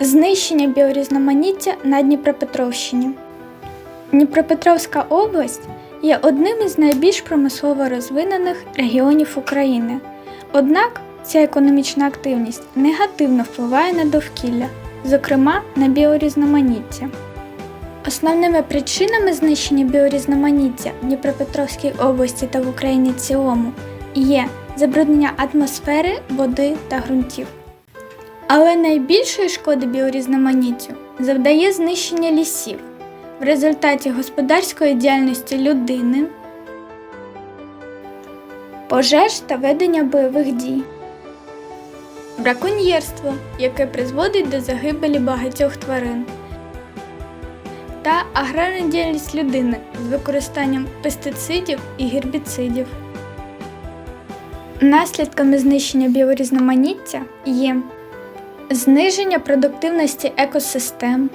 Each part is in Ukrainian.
Знищення біорізноманіття на Дніпропетровщині. Дніпропетровська область є одним із найбільш промислово розвинених регіонів України. Однак ця економічна активність негативно впливає на довкілля, зокрема на біорізноманіття. Основними причинами знищення біорізноманіття в Дніпропетровській області та в Україні в цілому є забруднення атмосфери, води та ґрунтів. Але найбільшої шкоди біорізноманіттю завдає знищення лісів в результаті господарської діяльності людини, пожеж та ведення бойових дій, браконьєрство, яке призводить до загибелі багатьох тварин, та аграрна діяльність людини з використанням пестицидів і гербіцидів. Наслідками знищення біорізноманіття є зниження продуктивності екосистем,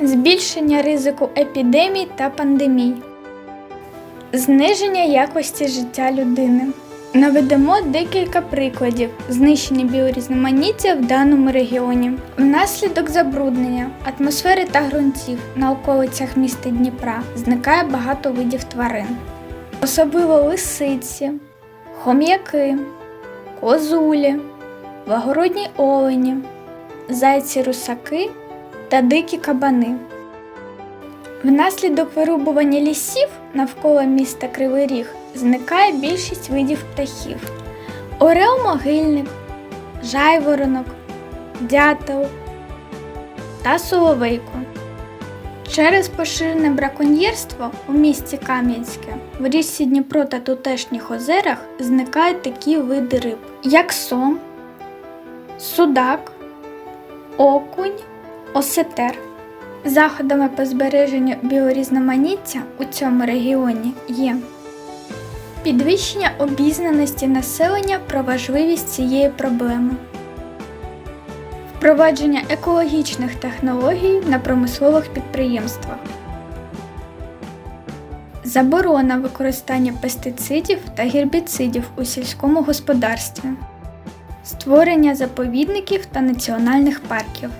збільшення ризику епідемій та пандемій, зниження якості життя людини. Наведемо декілька прикладів знищення біорізноманіття в даному регіоні. Внаслідок забруднення атмосфери та ґрунтів на околицях міста Дніпра зникає багато видів тварин, особливо лисиці, хом'яки, козулі, благородні олені, зайці-русаки та дикі кабани. Внаслідок вирубування лісів навколо міста Кривий Ріг зникає більшість видів птахів: орел-могильник, жайворонок, дятел та соловейко. Через поширене браконьєрство у місті Кам'янське в річці Дніпро та тутешніх озерах зникають такі види риб, як сом, судак, окунь, осетер. Заходами по збереженню біорізноманіття у цьому регіоні є підвищення обізнаності населення про важливість цієї проблеми, впровадження екологічних технологій на промислових підприємствах, заборона використання пестицидів та гербіцидів у сільському господарстві, створення заповідників та національних парків.